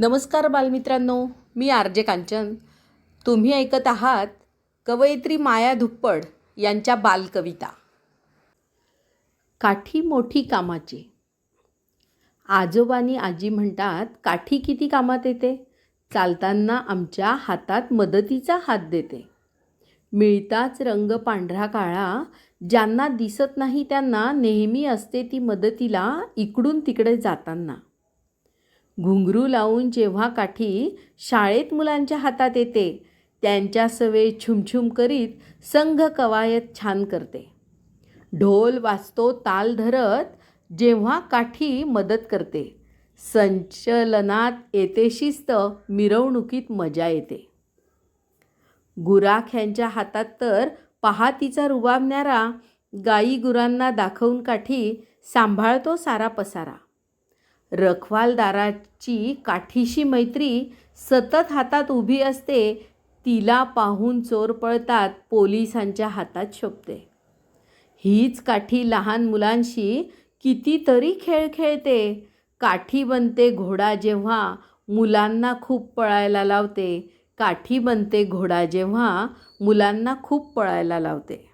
नमस्कार बालमित्रांनो मी R J Kanchan. तुम्ही ऐकत आहात कवयित्री माया धुप्पड यांच्या बालकविता. काठी मोठी कामाची. आजोबानी आजी म्हणतात काठी किती कामात येते? चालताना आमच्या हातात मदतीचा हात देते. मिळताच रंग पांढरा काळा ज्यांना दिसत नाही त्यांना नेहमी असते ती मदतीला इकडून तिकडे जाताना. घुंगरू लावून जेव्हा काठी शाळेत मुलांच्या हातात येते त्यांच्या सवे छुमछुम करीत संघ कवायत छान करते. ढोल वाजतो ताल धरत जेव्हा काठी मदत करते. संचलनात येते शिस्त मिरवणुकीत मजा येते. गुराख्यांच्या हातात तर पहातीचा रुबाबणारा गाई गुरांना दाखवून काठी सांभाळतो सारा पसारा. रखवालदाराची काठीशी मैत्री सतत हातात उभी असते तिला पाहून चोर पळतात पोलिसांच्या हातात शोभते. हीच काठी लहान मुलांशी कितीतरी खेळ खेळते. काठी बनते घोडा जेव्हा मुलांना खूप पळायला लावते. काठी बनते घोडा जेव्हा मुलांना खूप पळायला लावते.